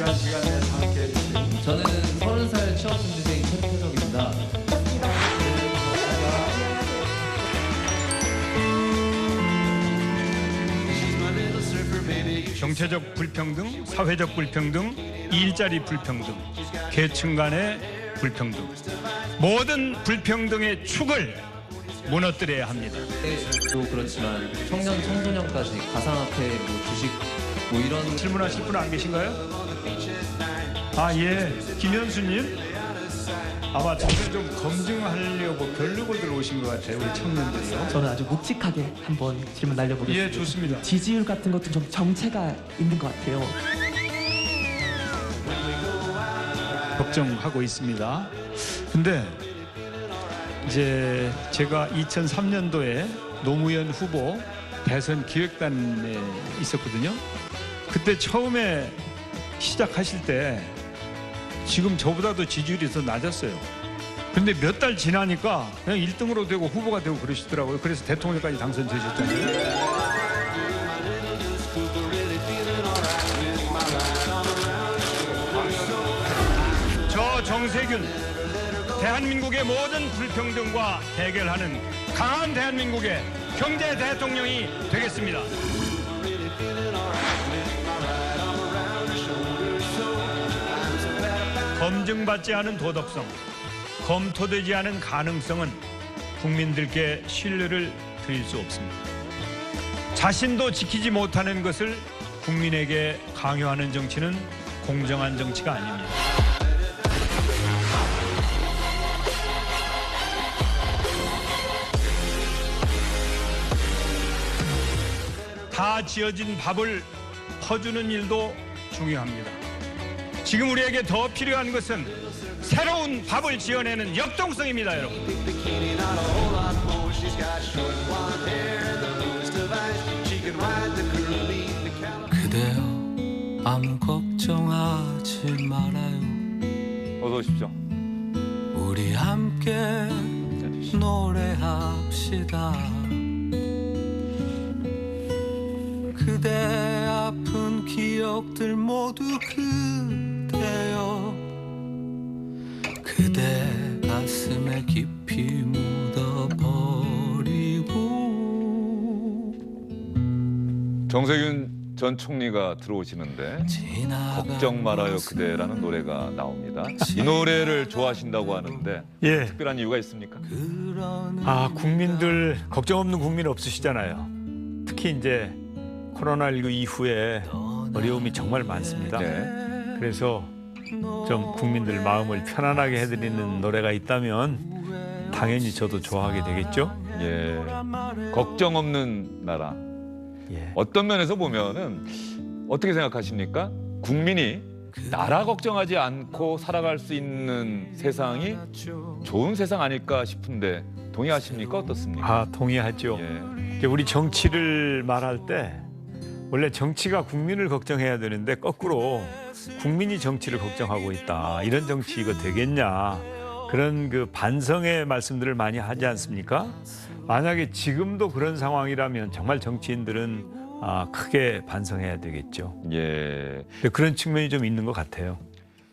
귀한 시간 내서 함께 해주신 저는 서른 살 취업 준비생 최태석입니다. 정체적 불평등, 사회적 불평등, 일자리 불평등, 계층 간의 불평등 모든 불평등의 축을 무너뜨려야 합니다. 또 그렇지만 청년 청소년까지 가상화폐 뭐 주식 뭐 이런 질문하실 분 안 계신가요? 아 예, 김현수님 아마 저를 좀 검증하려고 별로고들 오신 것 같아요 우리 청년들이요. 저는 아주 묵직하게 한번 질문 날려보겠습니다. 예 좋습니다. 지지율 같은 것도 좀 정체가 있는 것 같아요. 걱정하고 있습니다. 근데 이제 제가 2003년도에 노무현 후보 대선 기획단에 있었거든요. 그때 처음에 시작하실 때 지금 저보다도 지지율이 더 낮았어요. 근데 몇 달 지나니까 그냥 1등으로 되고 후보가 되고 그러시더라고요. 그래서 대통령까지 당선되셨잖아요. 저 정세균 대한민국의 모든 불평등과 대결하는 강한 대한민국의 경제 대통령이 되겠습니다. 검증받지 않은 도덕성, 검토되지 않은 가능성은 국민들께 신뢰를 드릴 수 없습니다. 자신도 지키지 못하는 것을 국민에게 강요하는 정치는 공정한 정치가 아닙니다. 다 지어진 밥을 퍼주는 일도 중요합니다. 지금 우리에게 더 필요한 것은 새로운 밥을 지어내는 역동성입니다, 여러분. 그대여 아무 걱정하지 말아요 어서 오십시오. 우리 함께 노래합시다 그대 아픈 기억들 모두 그 대여 그대 가슴에 깊이 묻어버리고 정세균 전 총리가 들어오시는데 걱정 말아요 그대라는 노래가 나옵니다. 이 노래를 좋아하신다고 하는데 예. 특별한 이유가 있습니까? 아, 국민들 걱정 없는 국민 없으시잖아요. 특히 이제 코로나19 이후에 어려움이 정말 많습니다. 네. 그래서 좀 국민들 마음을 편안하게 해드리는 노래가 있다면 당연히 저도 좋아하게 되겠죠. 예. 걱정 없는 나라. 예. 어떤 면에서 보면은 어떻게 생각하십니까? 국민이 나라 걱정하지 않고 살아갈 수 있는 세상이 좋은 세상 아닐까 싶은데 동의하십니까? 어떻습니까? 아, 동의하죠. 예. 우리 정치를 말할 때 원래 정치가 국민을 걱정해야 되는데 거꾸로 국민이 정치를 걱정하고 있다. 이런 정치 이거 되겠냐. 그런 그 반성의 말씀들을 많이 하지 않습니까? 만약에 지금도 그런 상황이라면 정말 정치인들은 아, 크게 반성해야 되겠죠. 예. 그런 측면이 좀 있는 것 같아요.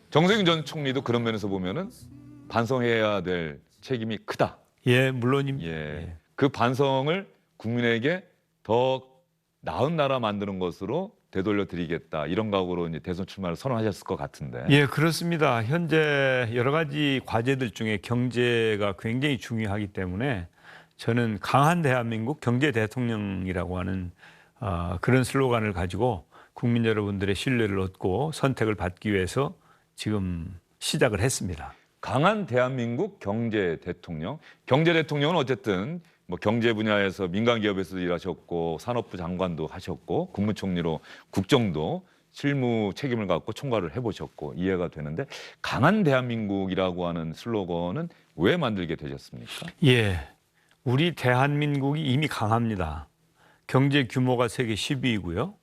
정세균 전 총리도 그런 면에서 보면은 반성해야 될 책임이 크다. 예, 물론입니다. 예. 그 반성을 국민에게 더 나은 나라 만드는 것으로 되돌려 드리겠다. 이런 각오로 이제 대선 출마를 선언하셨을 것 같은데. 예, 그렇습니다. 현재 여러 가지 과제들 중에 경제가 굉장히 중요하기 때문에 저는 강한 대한민국 경제 대통령이라고 하는 어, 그런 슬로건을 가지고 국민 여러분들의 신뢰를 얻고 선택을 받기 위해서 지금 시작을 했습니다. 강한 대한민국 경제 대통령. 경제 대통령은 어쨌든 뭐 경제 분야에서 민간 기업에서도 일하셨고 산업부 장관도 하셨고 국무총리로 국정도 실무 책임을 갖고 총괄을 해보셨고 이해가 되는데 강한 대한민국이라고 하는 슬로건은 왜 만들게 되셨습니까? 예, 우리 대한민국이 이미 강합니다. 경제 규모가 세계 10위이고요.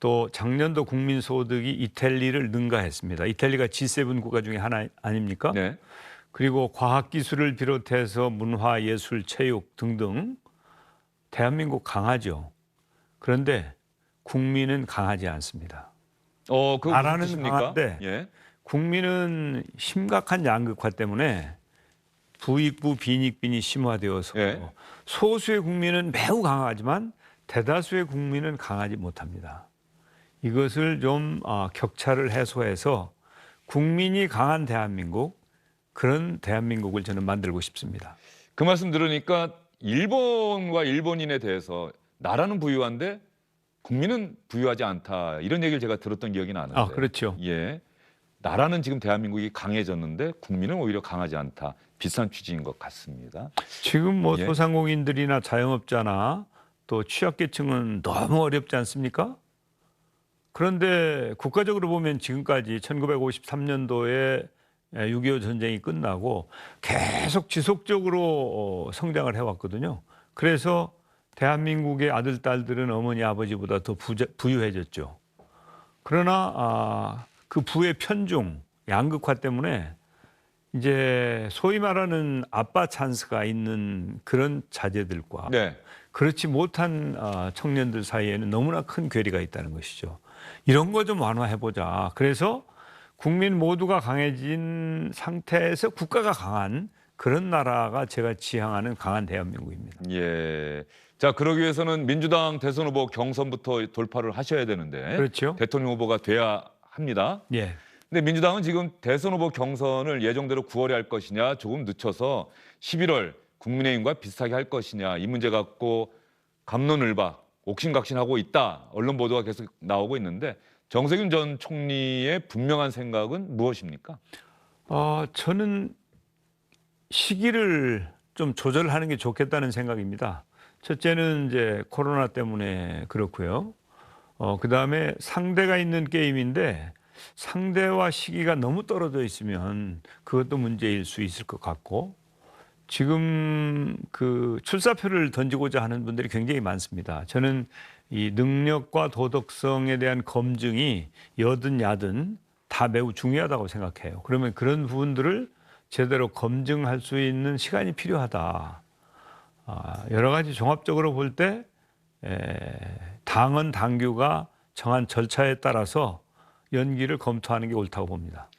또 작년도 국민 소득이 이탈리를 능가했습니다. 이탈리가 G7 국가 중에 하나 아닙니까? 네. 그리고 과학 기술을 비롯해서 문화, 예술, 체육 등등 대한민국 강하죠. 그런데 국민은 강하지 않습니다. 어, 나라는 뜻입니까? 강한데 예. 국민은 심각한 양극화 때문에 부익부 빈익빈이 심화되어서 예. 소수의 국민은 매우 강하지만 대다수의 국민은 강하지 못합니다. 이것을 좀 아, 격차를 해소해서 국민이 강한 대한민국 그런 대한민국을 저는 만들고 싶습니다. 그 말씀 들으니까 일본과 일본인에 대해서 나라는 부유한데 국민은 부유하지 않다 이런 얘기를 제가 들었던 기억이 나는데. 아 그렇죠. 예. 나라는 지금 대한민국이 강해졌는데 국민은 오히려 강하지 않다. 비슷한 취지인 것 같습니다. 지금 뭐 예. 소상공인들이나 자영업자나 또 취약계층은 너무 어렵지 않습니까? 그런데 국가적으로 보면 지금까지 1953년도에 6.25 전쟁이 끝나고 계속 지속적으로 어, 성장을 해왔거든요. 그래서 대한민국의 아들, 딸들은 어머니, 아버지보다 더 부자, 부유해졌죠. 그러나 아, 그 부의 편중, 양극화 때문에 이제 소위 말하는 아빠 찬스가 있는 그런 자제들과 네. 그렇지 못한 아, 청년들 사이에는 너무나 큰 괴리가 있다는 것이죠. 이런 거 좀 완화해 보자. 그래서 국민 모두가 강해진 상태에서 국가가 강한 그런 나라가 제가 지향하는 강한 대한민국입니다. 예. 자, 그러기 위해서는 민주당 대선 후보 경선부터 돌파를 하셔야 되는데 그렇죠? 대통령 후보가 돼야 합니다. 예. 근데 민주당은 지금 대선 후보 경선을 예정대로 9월에 할 것이냐 조금 늦춰서 11월 국민의힘과 비슷하게 할 것이냐 이 문제 갖고 감론을박 옥신각신하고 있다 언론 보도가 계속 나오고 있는데 정세균 전 총리의 분명한 생각은 무엇입니까? 어, 저는 시기를 좀 조절하는 게 좋겠다는 생각입니다. 첫째는 이제 코로나 때문에 그렇고요. 어, 그 다음에 상대가 있는 게임인데 상대와 시기가 너무 떨어져 있으면 그것도 문제일 수 있을 것 같고 지금 그 출사표를 던지고자 하는 분들이 굉장히 많습니다. 저는 이 능력과 도덕성에 대한 검증이 여든 야든 다 매우 중요하다고 생각해요. 그러면 그런 부분들을 제대로 검증할 수 있는 시간이 필요하다. 아, 여러 가지 종합적으로 볼 때 당은 당규가 정한 절차에 따라서 연기를 검토하는 게 옳다고 봅니다.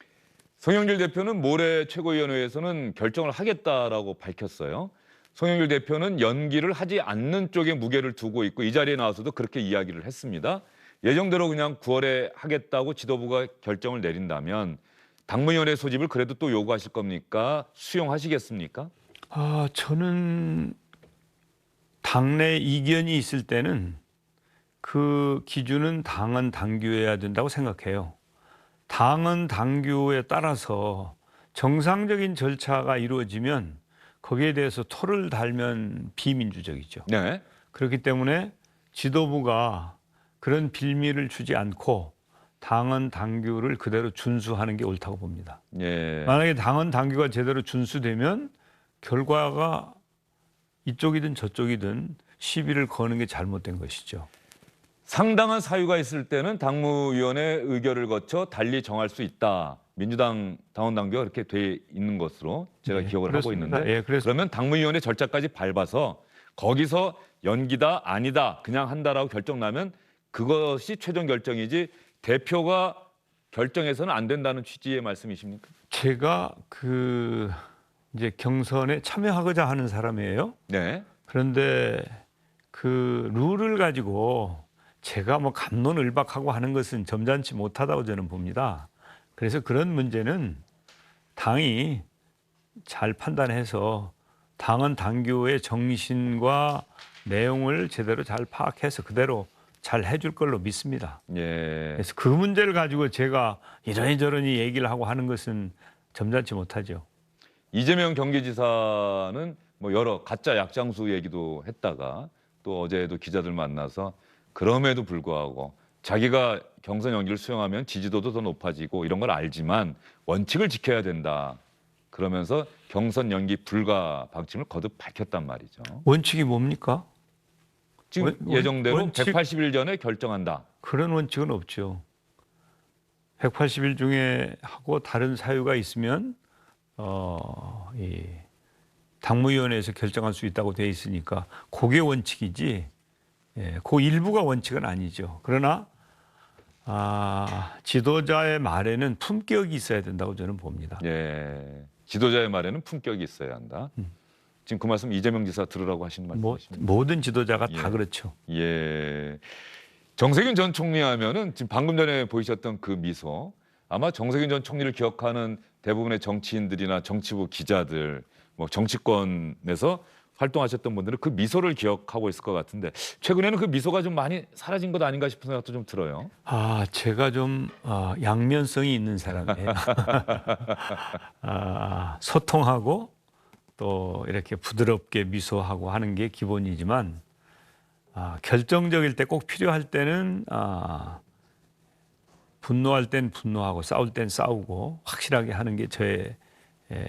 송영길 대표는 모레 최고위원회에서는 결정을 하겠다라고 밝혔어요. 송영길 대표는 연기를 하지 않는 쪽에 무게를 두고 있고 이 자리에 나와서도 그렇게 이야기를 했습니다. 예정대로 그냥 9월에 하겠다고 지도부가 결정을 내린다면 당무위원회 소집을 그래도 또 요구하실 겁니까? 수용하시겠습니까? 아, 저는 당내 이견이 있을 때는 그 기준은 당은 당규여야 된다고 생각해요. 당은 당규에 따라서 정상적인 절차가 이루어지면 거기에 대해서 토를 달면 비민주적이죠. 네. 그렇기 때문에 지도부가 그런 빌미를 주지 않고 당은 당규를 그대로 준수하는 게 옳다고 봅니다. 예. 만약에 당은 당규가 제대로 준수되면 결과가 이쪽이든 저쪽이든 시비를 거는 게 잘못된 것이죠. 상당한 사유가 있을 때는 당무위원회 의결을 거쳐 달리 정할 수 있다. 민주당 당원 당규가 그렇게 돼 있는 것으로 제가 예, 기억을 하고 그렇습니다. 있는데 예, 그래서 그러면 당무위원회 절차까지 밟아서 거기서 연기다 아니다 그냥 한다라고 결정 나면 그것이 최종 결정이지 대표가 결정해서는 안 된다는 취지의 말씀이십니까? 제가 그 이제 경선에 참여하고자 하는 사람이에요. 네. 그런데 그 룰을 가지고 제가 뭐 감론을박하고 하는 것은 점잖지 못하다고 저는 봅니다. 그래서 그런 문제는 당이 잘 판단해서 당은 당규의 정신과 내용을 제대로 잘 파악해서 그대로 잘 해줄 걸로 믿습니다. 예. 그래서 그 문제를 가지고 제가 이러니 저러니 얘기를 하고 하는 것은 점잖지 못하죠. 이재명 경기지사는 뭐 여러 가짜 약장수 얘기도 했다가 또 어제도 기자들 만나서 그럼에도 불구하고 자기가 경선 연기를 수용하면 지지도도 더 높아지고 이런 걸 알지만 원칙을 지켜야 된다. 그러면서 경선 연기 불가 방침을 거듭 밝혔단 말이죠. 원칙이 뭡니까? 지금 원- 원- 예정대로 원칙- 180일 전에 결정한다. 그런 원칙은 없죠. 180일 중에 하고 다른 사유가 있으면 어, 이 당무위원회에서 결정할 수 있다고 돼 있으니까 그게 원칙이지. 예, 그 일부가 원칙은 아니죠. 그러나 아, 지도자의 말에는 품격이 있어야 된다고 저는 봅니다. 예. 지도자의 말에는 품격이 있어야 한다. 지금 그 말씀 이재명 지사 들으라고 하시는 뭐, 말씀이십니까? 모든 지도자가 다 예. 그렇죠. 예. 정세균 전 총리 하면은 지금 방금 전에 보이셨던 그 미소 아마 정세균 전 총리를 기억하는 대부분의 정치인들이나 정치부 기자들 뭐 정치권에서 활동하셨던 분들은 그 미소를 기억하고 있을 것 같은데 최근에는 그 미소가 좀 많이 사라진 것 아닌가 싶은 생각도 좀 들어요. 아, 제가 좀 어, 양면성이 있는 사람이에요. 아, 소통하고 또 이렇게 부드럽게 미소하고 하는 게 기본이지만 아, 결정적일 때 꼭 필요할 때는 아, 분노할 땐 분노하고 싸울 땐 싸우고 확실하게 하는 게 저의 에,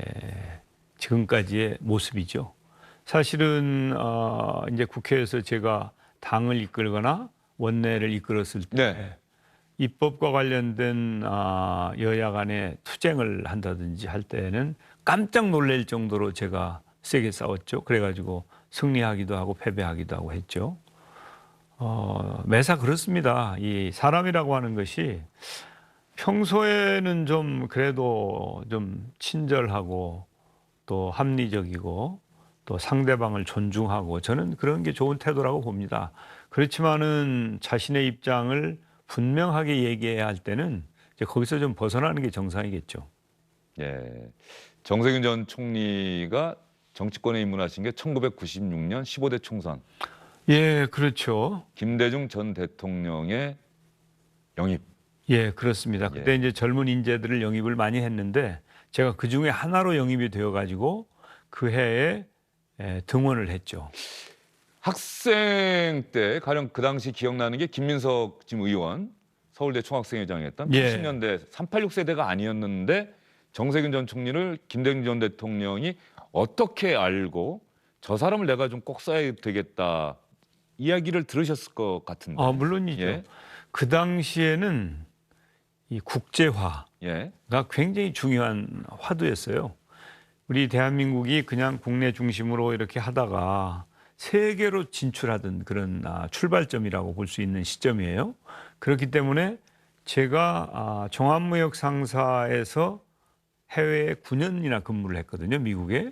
지금까지의 모습이죠. 사실은 어, 이제 국회에서 제가 당을 이끌거나 원내를 이끌었을 때 네. 입법과 관련된 아, 여야 간의 투쟁을 한다든지 할 때는 깜짝 놀랄 정도로 제가 세게 싸웠죠. 그래가지고 승리하기도 하고 패배하기도 하고 했죠. 어, 매사 그렇습니다. 이 사람이라고 하는 것이 평소에는 좀 그래도 좀 친절하고 또 합리적이고 또 상대방을 존중하고 저는 그런 게 좋은 태도라고 봅니다. 그렇지만은 자신의 입장을 분명하게 얘기해야 할 때는 이제 거기서 좀 벗어나는 게 정상이겠죠. 예. 정세균 전 총리가 정치권에 입문하신 게 1996년 15대 총선 예, 그렇죠. 김대중 전 대통령의 영입. 예, 그렇습니다. 그때 예. 이제 젊은 인재들을 영입을 많이 했는데 제가 그 중에 하나로 영입이 되어 가지고 그 해에 에, 등원을 했죠. 학생 때 가령 그 당시 기억나는 게 김민석 지금 의원 서울대 총학생회장이었던 예. 80년대 386 세대가 아니었는데 정세균 전 총리를 김대중 전 대통령이 어떻게 알고 저 사람을 내가 좀 꼭 써야 되겠다 이야기를 들으셨을 것 같은데. 아, 물론이죠. 예. 그 당시에는 이 국제화 예. 가 굉장히 중요한 화두였어요. 우리 대한민국이 그냥 국내 중심으로 이렇게 하다가 세계로 진출하던 그런 아, 출발점이라고 볼 수 있는 시점이에요. 그렇기 때문에 제가 아, 종합무역 상사에서 해외에 9년이나 근무를 했거든요, 미국에.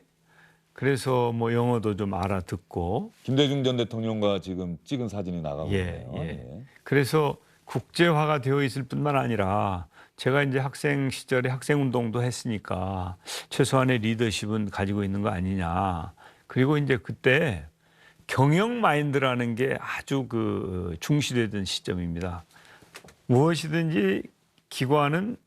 그래서 뭐 영어도 좀 알아듣고 김대중 전 대통령과 지금 찍은 사진이 나가고 예, 있네요. 예. 그래서 국제화가 되어 있을 뿐만 아니라 제가 이제 학생 시절에 학생 운동도 했으니까 최소한의 리더십은 가지고 있는 거 아니냐. 그리고 이제 그때 경영 마인드라는 게 아주 그 중시되던 시점입니다. 무엇이든지 기관은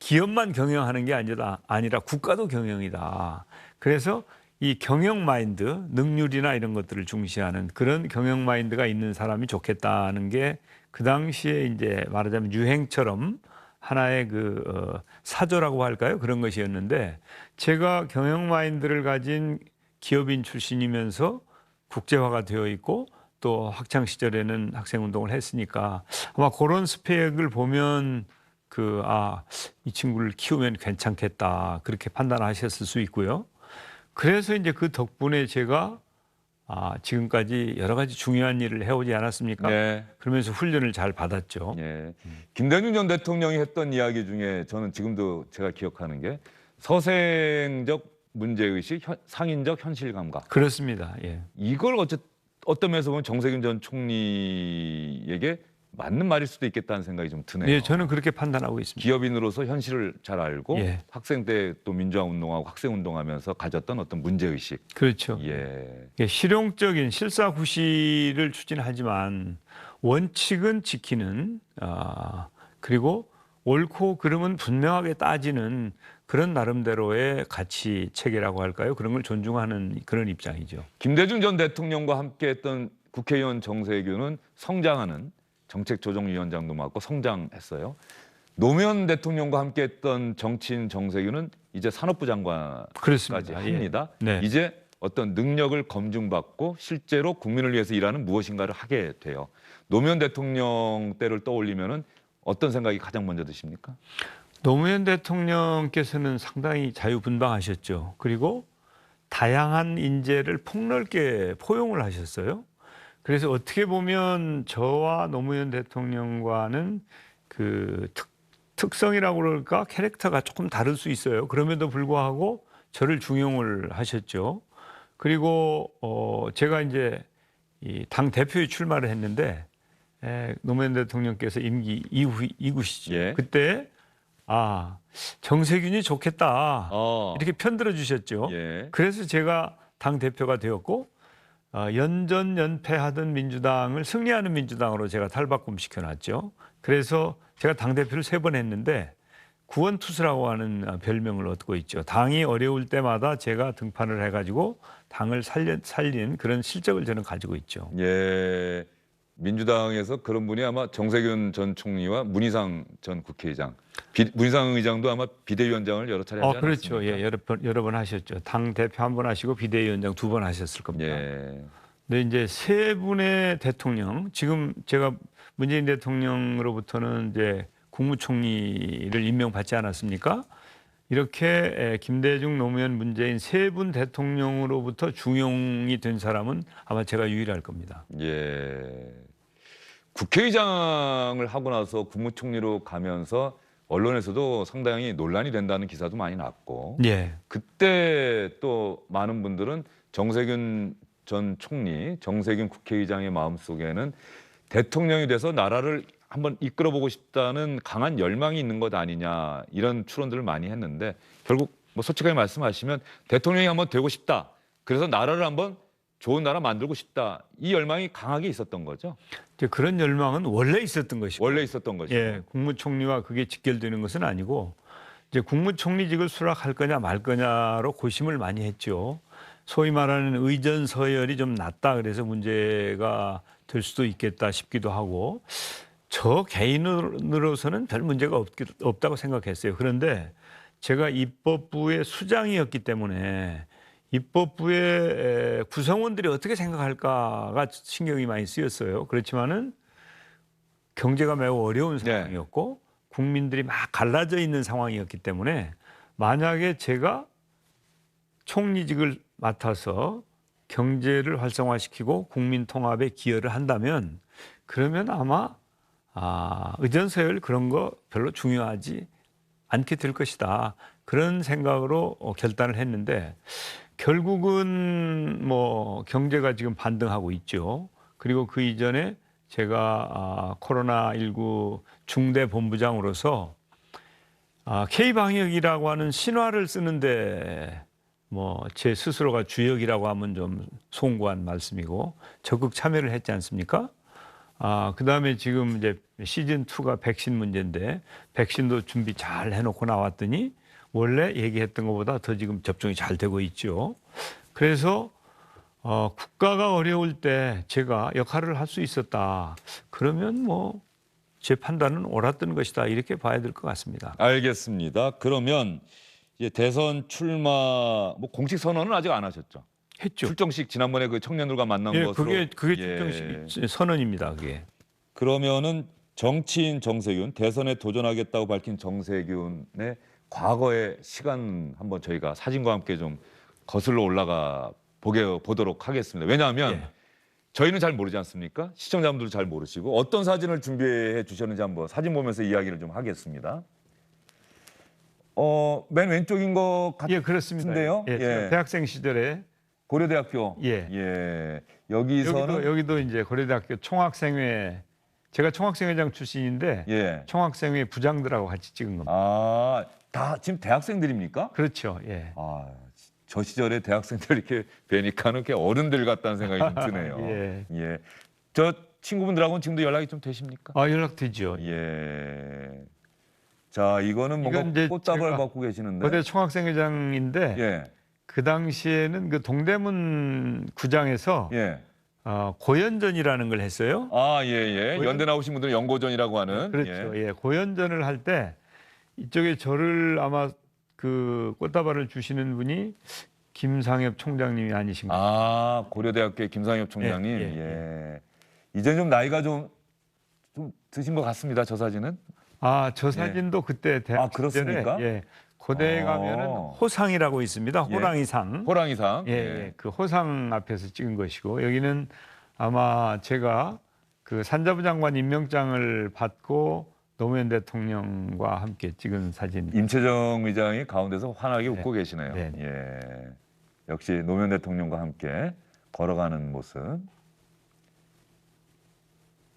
기업만 경영하는 게 아니라 아니라 국가도 경영이다. 그래서 이 경영 마인드, 능률이나 이런 것들을 중시하는 그런 경영 마인드가 있는 사람이 좋겠다는 게 그 당시에 이제 말하자면 유행처럼 하나의 그 어, 사조라고 할까요? 그런 것이었는데 제가 경영 마인드를 가진 기업인 출신이면서 국제화가 되어 있고 또 학창 시절에는 학생 운동을 했으니까 아마 그런 스펙을 보면 그 아 이 친구를 키우면 괜찮겠다 그렇게 판단하셨을 수 있고요. 그래서 이제 그 덕분에 제가 아 지금까지 여러 가지 중요한 일을 해오지 않았습니까? 네. 그러면서 훈련을 잘 받았죠. 예. 김대중 전 대통령이 했던 이야기 중에 저는 지금도 제가 기억하는 게 서생적 문제의식, 현- 상인적 현실 감각. 그렇습니다. 예. 이걸 어째, 어떤 면에서 보면 정세균 전 총리에게 맞는 말일 수도 있겠다는 생각이 좀 드네요. 예, 저는 그렇게 판단하고 있습니다. 기업인으로서 현실을 잘 알고 예. 학생 때 또 민주화 운동하고 학생 운동하면서 가졌던 어떤 문제 의식. 그렇죠. 예. 예, 실용적인 실사구시를 추진하지만 원칙은 지키는 아, 그리고 옳고 그름은 분명하게 따지는 그런 나름대로의 가치 체계라고 할까요? 그런 걸 존중하는 그런 입장이죠. 김대중 전 대통령과 함께했던 국회의원 정세균은 성장하는 정책조정위원장도 맡고 성장했어요. 노무현 대통령과 함께했던 정치인 정세균은 이제 산업부 장관까지. 예. 합니다. 네. 이제 어떤 능력을 검증받고 실제로 국민을 위해서 일하는 무엇인가를 하게 돼요. 노무현 대통령 때를 떠올리면은 어떤 생각이 가장 먼저 드십니까? 노무현 대통령께서는 상당히 자유분방하셨죠. 그리고 다양한 인재를 폭넓게 포용을 하셨어요. 그래서 어떻게 보면 저와 노무현 대통령과는 그 특, 특성이라고 그럴까 캐릭터가 조금 다를 수 있어요. 그럼에도 불구하고 저를 중용을 하셨죠. 그리고 어 제가 이제 이 당 대표에 출마를 했는데 에, 노무현 대통령께서 임기 이후 이구시죠. 예. 그때 아 정세균이 좋겠다 어. 이렇게 편들어 주셨죠. 예. 그래서 제가 당 대표가 되었고 어, 연전 연패하던 민주당을 승리하는 민주당으로 제가 탈바꿈 시켜놨죠. 그래서 제가 당 대표를 세 번 했는데 구원 투수라고 하는 어, 별명을 얻고 있죠. 당이 어려울 때마다 제가 등판을 해가지고 당을 살려, 살린 그런 실적을 저는 가지고 있죠. 예. 민주당에서 그런 분이 아마 정세균 전 총리와 문희상 전 국회의장, 비, 문희상 의장도 아마 비대위원장을 여러 차례 하지 어, 그렇죠. 않았습니까? 예, 여러 번 여러 번 하셨죠. 당 대표 한 번 하시고 비대위원장 두 번 하셨을 겁니다. 예. 근데 이제 세 분의 대통령 지금 제가 문재인 대통령으로부터는 이제 국무총리를 임명받지 않았습니까? 이렇게 에, 김대중, 노무현, 문재인 세 분 대통령으로부터 중용이 된 사람은 아마 제가 유일할 겁니다. 예. 국회의장을 하고 나서 국무총리로 가면서 언론에서도 상당히 논란이 된다는 기사도 많이 났고 예, 그때 또 많은 분들은 정세균 전 총리, 정세균 국회의장의 마음속에는 대통령이 돼서 나라를 한번 이끌어보고 싶다는 강한 열망이 있는 것 아니냐 이런 추론들을 많이 했는데 결국 뭐 솔직하게 말씀하시면 대통령이 한번 되고 싶다. 그래서 나라를 한번 좋은 나라 만들고 싶다. 이 열망이 강하게 있었던 거죠. 이제 그런 열망은 원래 있었던 것이고 원래 있었던 거죠. 예, 국무총리와 그게 직결되는 것은 아니고 이제 국무총리직을 수락할 거냐 말 거냐로 고심을 많이 했죠. 소위 말하는 의전 서열이 좀 낮다 그래서 문제가 될 수도 있겠다 싶기도 하고 저 개인으로서는 별 문제가 없기, 없다고 생각했어요. 그런데 제가 입법부의 수장이었기 때문에 입법부의 에, 구성원들이 어떻게 생각할까가 신경이 많이 쓰였어요. 그렇지만은 경제가 매우 어려운 네. 상황이었고 국민들이 막 갈라져 있는 상황이었기 때문에 만약에 제가 총리직을 맡아서 경제를 활성화시키고 국민 통합에 기여를 한다면 그러면 아마 아, 의전서열 그런 거 별로 중요하지 않게 될 것이다. 그런 생각으로 어, 결단을 했는데 결국은 뭐 경제가 지금 반등하고 있죠. 그리고 그 이전에 제가 아, 코로나19 중대 본부장으로서 아, K 방역이라고 하는 신화를 쓰는데 뭐 제 스스로가 주역이라고 하면 좀 송구한 말씀이고 적극 참여를 했지 않습니까? 아, 그 다음에 지금 이제 시즌 2가 백신 문제인데 백신도 준비 잘 해놓고 나왔더니 원래 얘기했던 것보다 더 지금 접종이 잘 되고 있죠. 그래서 어, 국가가 어려울 때 제가 역할을 할 수 있었다. 그러면 뭐 제 판단은 옳았던 것이다. 이렇게 봐야 될 것 같습니다. 알겠습니다. 그러면 이제 대선 출마 뭐 공식 선언은 아직 안 하셨죠? 했죠. 출정식 지난번에 그 청년들과 만난 예, 것으로 그게 그게 예. 출정식 선언입니다. 그게. 그러면은 정치인 정세균 대선에 도전하겠다고 밝힌 정세균의 과거의 시간 한번 저희가 사진과 함께 좀 거슬러 올라가 보게 보도록 하겠습니다. 왜냐하면 예. 저희는 잘 모르지 않습니까? 시청자분들도 잘 모르시고 어떤 사진을 준비해 주셨는지 한번 사진 보면서 이야기를 좀 하겠습니다. 어, 맨 왼쪽인 것 같... 예, 그렇습니다. 같은데요? 예, 제가 예. 대학생 시절에 고려대학교. 예. 예. 여기서는 여기도 여기도 이제 고려대학교 총학생회 제가 총학생회장 출신인데 예. 총학생회 부장들하고 같이 찍은 겁니다. 아, 다 지금 대학생들입니까? 그렇죠. 예. 아, 저 시절에 대학생들 이렇게 뵈니까는 이렇게 어른들 같다는 생각이 좀 드네요. 예. 예. 저 친구분들하고는 지금도 연락이 좀 되십니까? 아 연락되죠. 예. 자, 이거는 뭔가 이건 이제 꽃다발 제가 받고 계시는데. 고대 총학생회장인데 예. 그 당시에는 그 동대문 구장에서 예. 어, 고연전이라는 걸 했어요. 아, 예, 예. 연대 나오신 분들은 연고전이라고 하는. 그렇죠. 예. 예. 고연전을 할 때 이쪽에 저를 아마 그 꽃다발을 주시는 분이 김상엽 총장님이 아니신가. 아, 고려대학교의 김상엽 총장님. 예, 예. 예, 이제 좀 나이가 좀, 좀 드신 것 같습니다. 저 사진은. 아, 저 사진도 그때 대학 아, 그렇습니까? 시절에 예. 고대에 어. 가면은 호상이라고 있습니다. 예. 호랑이상. 호랑이상. 예, 예. 그 호상 앞에서 찍은 것이고 여기는 아마 제가 그 산자부 장관 임명장을 받고 노무현 대통령과 함께 찍은 사진. 임채정 의장이 가운데서 환하게 웃고 계시네요. 네. 예. 역시 노무현 대통령과 함께 걸어가는 모습.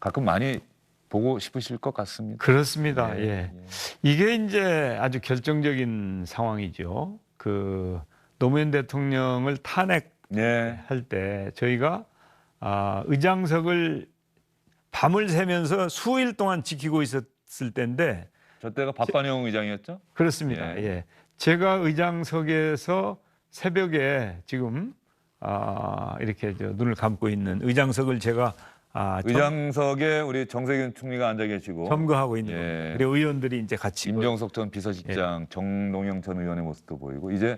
가끔 많이 보고 싶으실 것 같습니다. 그렇습니다. 예, 예. 이게 이제 아주 결정적인 상황이죠. 그 노무현 대통령을 탄핵할 예. 때 저희가 아, 의장석을 밤을 새면서 수일 동안 지키고 있었 을 때인데 저 때가 박관영 의장이었죠? 그렇습니다. 예. 예. 제가 의장석에서 새벽에 지금 아, 이렇게 저 눈을 감고 있는 의장석을 제가 아, 점- 의장석에 우리 정세균 총리가 앉아 계시고 점거하고 있는 예. 겁니다. 그리고 의원들이 이제 같이 임종석 전 예. 비서실장, 정동영 전 의원의 모습도 보이고 이제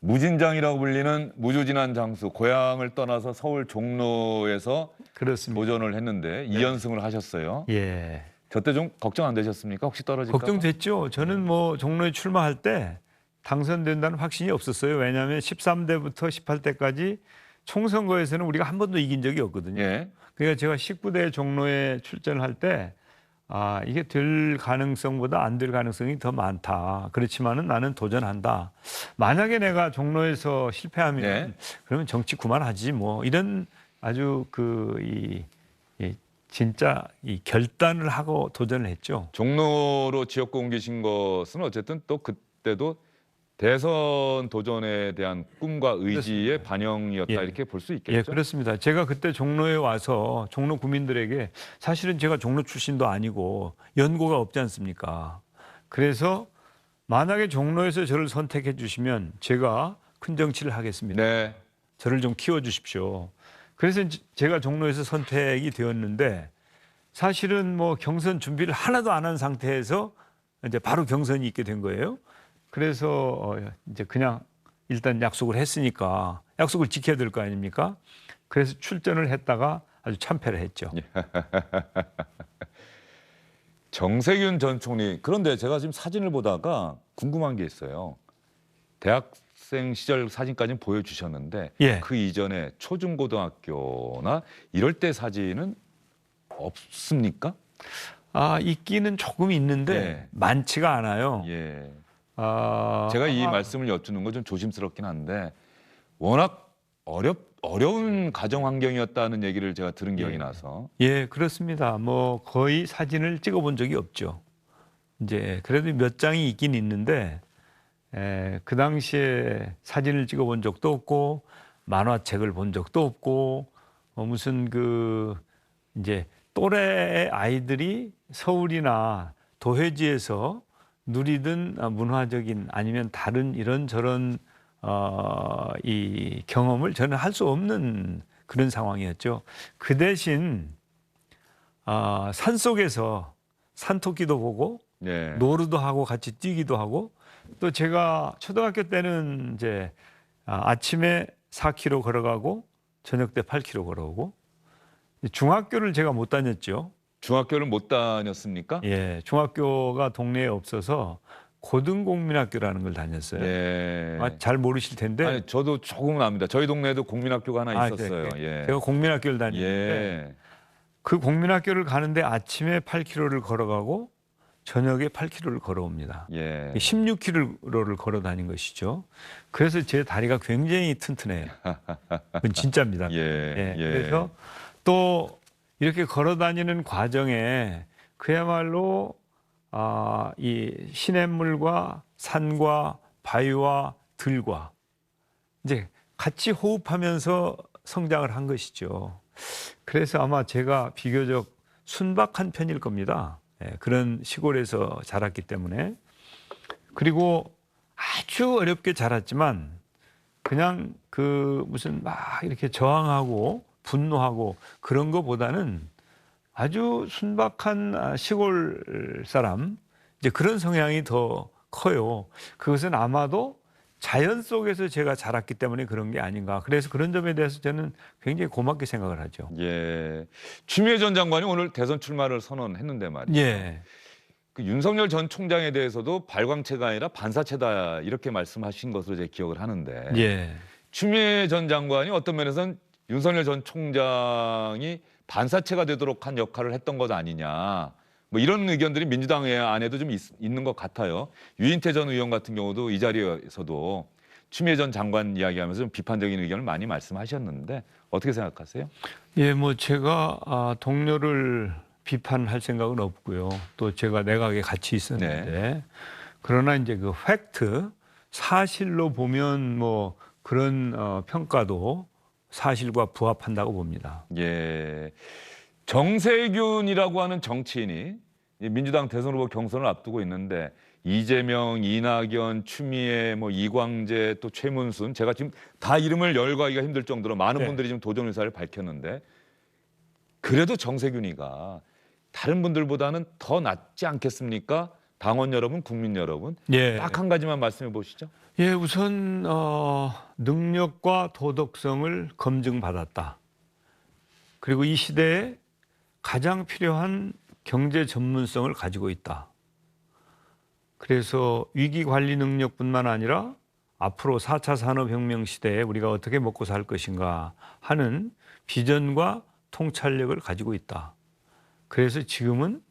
무진장이라고 불리는 무주진한 장수 고향을 떠나서 서울 종로에서 그렇습니다. 도전을 했는데 이연승을 하셨어요. 예. 저때 좀 걱정 안 되셨습니까? 혹시 떨어질까? 봐? 걱정됐죠. 저는 뭐 종로에 출마할 때 당선된다는 확신이 없었어요. 왜냐하면 13대부터 18대까지 총선거에서는 우리가 한 번도 이긴 적이 없거든요. 예. 그러니까 제가 19대 종로에 출전할 때 아, 이게 될 가능성보다 안 될 가능성이 더 많다. 그렇지만은 나는 도전한다. 만약에 내가 종로에서 실패하면 네. 그러면 정치 그만하지 뭐 이런 아주 그 이, 이 진짜 이 결단을 하고 도전을 했죠. 종로로 지역구 옮기신 것은 어쨌든 또 그때도 대선 도전에 대한 꿈과 의지의 반영이었다 예. 이렇게 볼수 예, 있겠죠. 그렇습니다. 제가 그때 종로에 와서 종로 구민들에게 사실은 제가 종로 출신도 아니고 연고가 없지 않습니까? 그래서 만약에 종로에서 저를 선택해 주시면 제가 큰 정치를 하겠습니다. 네. 저를 좀 키워 주십시오. 그래서 제가 종로에서 선택이 되었는데 사실은 뭐 경선 준비를 하나도 안 한 상태에서 이제 바로 경선이 있게 된 거예요. 그래서 어, 이제 그냥 일단 약속을 했으니까 약속을 지켜야 될 거 아닙니까? 그래서 출전을 했다가 아주 참패를 했죠. 정세균 전 총리 그런데 제가 지금 사진을 보다가 궁금한 게 있어요. 대학생 시절 사진까지는 보여주셨는데 예. 그 이전에 초중고등학교나 이럴 때 사진은 없습니까? 아 있기는 조금 있는데 예. 많지가 않아요. 예. 아, 제가 이 아마- 말씀을 여쭈는 건 좀 조심스럽긴 한데 워낙 어렵 어려운 가정 환경이었다는 얘기를 제가 들은 기억이 예. 나서 예, 그렇습니다. 뭐 거의 사진을 찍어본 적이 없죠. 이제 그래도 몇 장이 있긴 있는데 에, 그 당시에 사진을 찍어 본 적도 없고 만화책을 본 적도 없고 어, 무슨 그 이제 또래 아이들이 서울이나 도회지에서 누리던 아, 문화적인 아니면 다른 이런 저런 어, 이 경험을 저는 할 수 없는 그런 상황이었죠. 그 대신 아, 산 속에서 산토끼도 보고 예. 노루도 하고 같이 뛰기도 하고 또 제가 초등학교 때는 이제 아, 아침에 4km 걸어가고 저녁 때 8km 걸어오고 중학교를 제가 못 다녔죠. 중학교를 못 다녔습니까? 예, 중학교가 동네에 없어서 고등공민학교라는 걸 다녔어요. 예. 아, 잘 모르실 텐데 아니 저도 조금은 압니다. 저희 동네에도 국민학교가 하나 아, 있었어요. 네, 예. 제가 공민학교를 다녔는데 예. 그 공민학교를 가는데 아침에 8km를 걸어가고 저녁에 8km를 걸어옵니다. 예. 16km를 걸어 다닌 것이죠. 그래서 제 다리가 굉장히 튼튼해요. 그건 진짜입니다. 예. 예, 예. 그래서 또 이렇게 걸어 다니는 과정에 그야말로 아, 이 시냇물과 산과 바위와 들과 이제 같이 호흡하면서 성장을 한 것이죠. 그래서 아마 제가 비교적 순박한 편일 겁니다. 예, 그런 시골에서 자랐기 때문에 그리고 아주 어렵게 자랐지만 그냥 그 무슨 막 이렇게 저항하고 분노하고 그런 거보다는 아주 순박한 아, 시골 사람 이제 그런 성향이 더 커요. 그것은 아마도 자연 속에서 제가 자랐기 때문에 그런 게 아닌가. 그래서 그런 점에 대해서 저는 굉장히 고맙게 생각을 하죠. 예. 추미애 전 장관이 오늘 대선 출마를 선언했는데 말이죠. 예. 그 윤석열 전 총장에 대해서도 발광체가 아니라 반사체다 이렇게 말씀하신 것으로 제 기억을 하는데 예. 추미애 전 장관이 어떤 면에서는 윤석열 전 총장이 반사체가 되도록 한 역할을 했던 것 아니냐. 뭐 이런 의견들이 민주당 안에도 좀 있, 있는 것 같아요. 유인태 전 의원 같은 경우도 이 자리에서도 추미애 전 장관 이야기하면서 좀 비판적인 의견을 많이 말씀하셨는데 어떻게 생각하세요? 예, 뭐 제가 아, 동료를 비판할 생각은 없고요. 또 제가 내각에 같이 있었는데 그러나 이제 그 팩트 사실로 보면 뭐 그런 어, 평가도 사실과 부합한다고 봅니다. 예. 정세균이라고 하는 정치인이 이 민주당 대선 후보 경선을 앞두고 있는데 이재명, 이낙연, 추미애, 뭐 이광재, 또 최문순 제가 지금 다 이름을 열거하기가 힘들 정도로 많은 네. 분들이 지금 도전 의사를 밝혔는데 그래도 정세균이가 다른 분들보다는 더 낫지 않겠습니까? 당원 여러분, 국민 여러분, 예. 딱 한 가지만 말씀해 보시죠. 예, 우선 어, 능력과 도덕성을 검증받았다. 그리고 이 시대에 가장 필요한 경제 전문성을 가지고 있다. 그래서 위기 관리 능력뿐만 아니라 앞으로 4차 산업혁명 시대에 우리가 어떻게 먹고 살 것인가 하는 비전과 통찰력을 가지고 있다. 그래서 지금은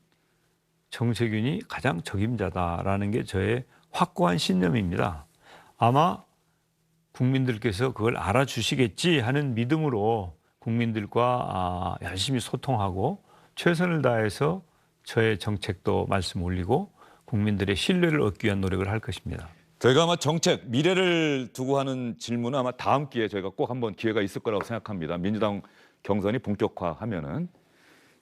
정세균이 가장 적임자다라는 게 저의 확고한 신념입니다. 아마 국민들께서 그걸 알아주시겠지 하는 믿음으로 국민들과 아, 열심히 소통하고 최선을 다해서 저의 정책도 말씀 올리고 국민들의 신뢰를 얻기 위한 노력을 할 것입니다. 저희가 아마 정책 미래를 두고 하는 질문은 아마 다음 기회에 저희가 꼭 한번 기회가 있을 거라고 생각합니다. 민주당 경선이 본격화하면은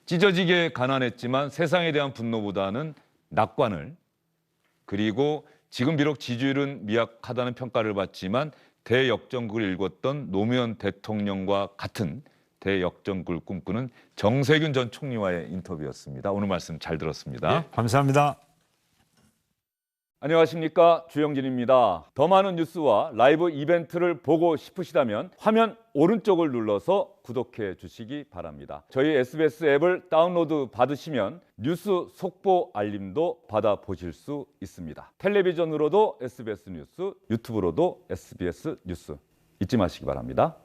찢어지게 가난했지만 세상에 대한 분노보다는 낙관을 그리고 지금 비록 지지율은 미약하다는 평가를 받지만 대역전국을 일궜던 노무현 대통령과 같은 대역전국을 꿈꾸는 정세균 전 총리와의 인터뷰였습니다. 오늘 말씀 잘 들었습니다. 예, 감사합니다. 안녕하십니까 주영진입니다. 더 많은 뉴스와 라이브 이벤트를 보고 싶으시다면 화면 오른쪽을 눌러서 구독해 주시기 바랍니다. 저희 SBS 앱을 다운로드 받으시면 뉴스 속보 알림도 받아 보실 수 있습니다. 텔레비전으로도 SBS 뉴스, 유튜브로도 SBS 뉴스 잊지 마시기 바랍니다.